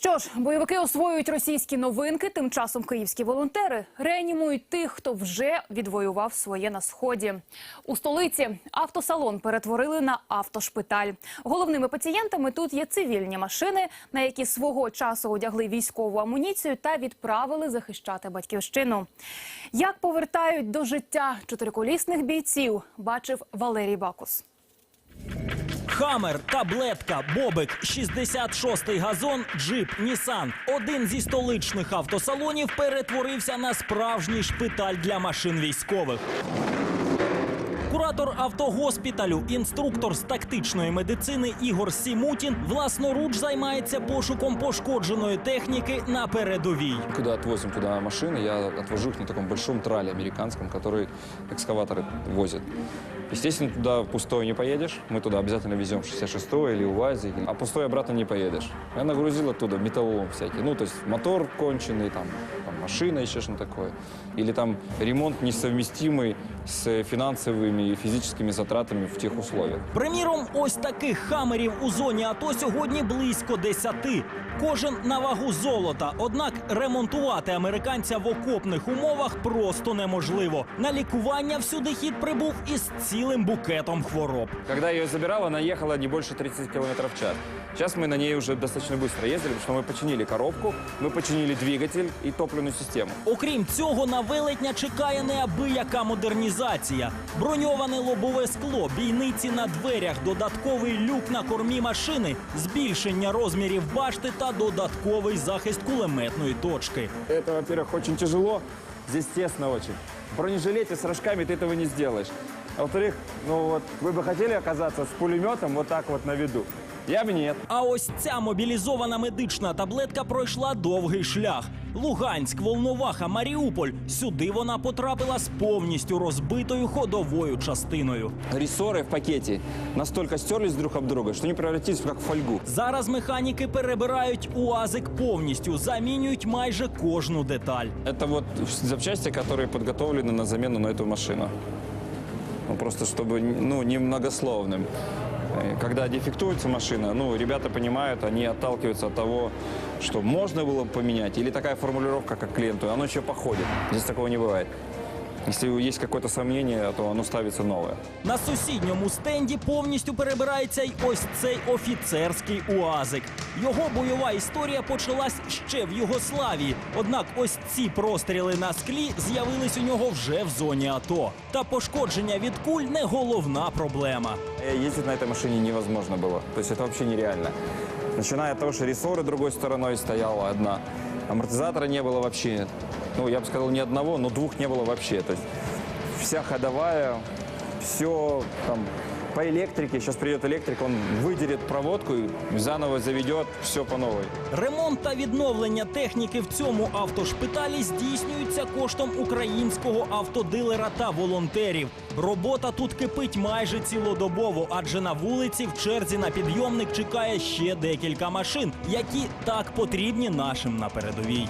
Що ж, бойовики освоюють російські новинки. Тим часом київські волонтери реанімують тих, хто вже відвоював своє на сході. У столиці автосалон перетворили на автошпиталь. Головними пацієнтами тут є цивільні машини, на які свого часу одягли військову амуніцію та відправили захищати батьківщину. Як повертають до життя чотириколісних бійців, бачив Валерій Бакус. Хамер, таблетка, бобик, 66-й газон, джип, Нісан. Один зі столичних автосалонів перетворився на справжній шпиталь для машин військових. Куратор автогоспіталю, інструктор з тактичної медицини Ігор Сімутін власноруч займається пошуком пошкодженої техніки на передовій. Когда отвозим туда машины, я отвожу их на таком большом трале американском, который экскаваторы возят. Естественно, туда пустой не поедешь. Мы туда обязательно везем 66-й или УАЗик. А пустой обратно не поедешь. Я нагрузил оттуда металлолом всякий. Ну, то есть мотор конченый, там, там машина еще что такое. Или там ремонт несовместимый с финансовыми и физическими затратами в тех условиях. Приміром, ось таких хамерів у зоні АТО сьогодні близько десяти. Кожен на вагу золота. Однак ремонтувати американця в окопних умовах просто неможливо. На лікування всюди хід прибув із цілим букетом хвороб. Когда я ее забирал, она ехала не больше 30 км в час. Сейчас мы на ней уже достаточно быстро ездили, потому что мы починили коробку, мы починили двигатель и топливную систему. Окрім цього, на велетня чекає неабияка модернізація. Броньоване лобове скло, бійниці на дверях, додатковий люк на кормі машини, збільшення розмірів башти та додатковий захист кулеметної точки. Это, во-первых, очень тяжело. Здесь тесно очень. В бронежилете с рожками ты этого не сделаешь. А во-вторых, ну вот, вы бы хотели оказаться с пулеметом вот так вот на виду? Я бы нет. А ось ця мобілізована медична таблетка пройшла довгий шлях. Луганськ, Волноваха, Маріуполь. Сюди вона потрапила з повністю розбитою ходовою частиною. Рессоры в пакете настолько стерлись друг об друга, что они превратились в как в фольгу. Зараз механіки перебирають УАЗик повністю, замінюють майже кожну деталь. Это вот запчасти, которые подготовлены на замену на эту машину. Ну, просто чтобы ну, не многословным. Э, Когда дефектуется машина, ну, ребята понимают, они отталкиваются от того, что можно было бы поменять, или такая формулировка, как клиенту, оно еще походит. Здесь такого не бывает. Если есть какое-то сомнение, то оно ставится новое. На сусідньому стенді повністю перебирається й ось цей офіцерський УАЗик. Його бойова історія почалась ще в Югославії. Однак ось ці простріли на склі з'явились у нього вже в зоні АТО. Та пошкодження від куль не головна проблема. Э, Ездить на этой машине невозможно было. То есть это вообще нереально. Начиная от того, что рессоры другой стороной стояла одна. Амортизатора не было вообще. Ну, я бы сказал, ни одного, но двух не было вообще. То есть вся ходовая, все там по электрике. Сейчас придет электрик, он выдерет проводку и заново заведет все по новой. Ремонт та відновлення техніки в цьому автошпиталі здійснюються коштом українського автодилера та волонтерів. Робота тут кипить майже цілодобово, адже на вулиці в черзі на підйомник чекає ще декілька машин, які так потрібні нашим на передовій.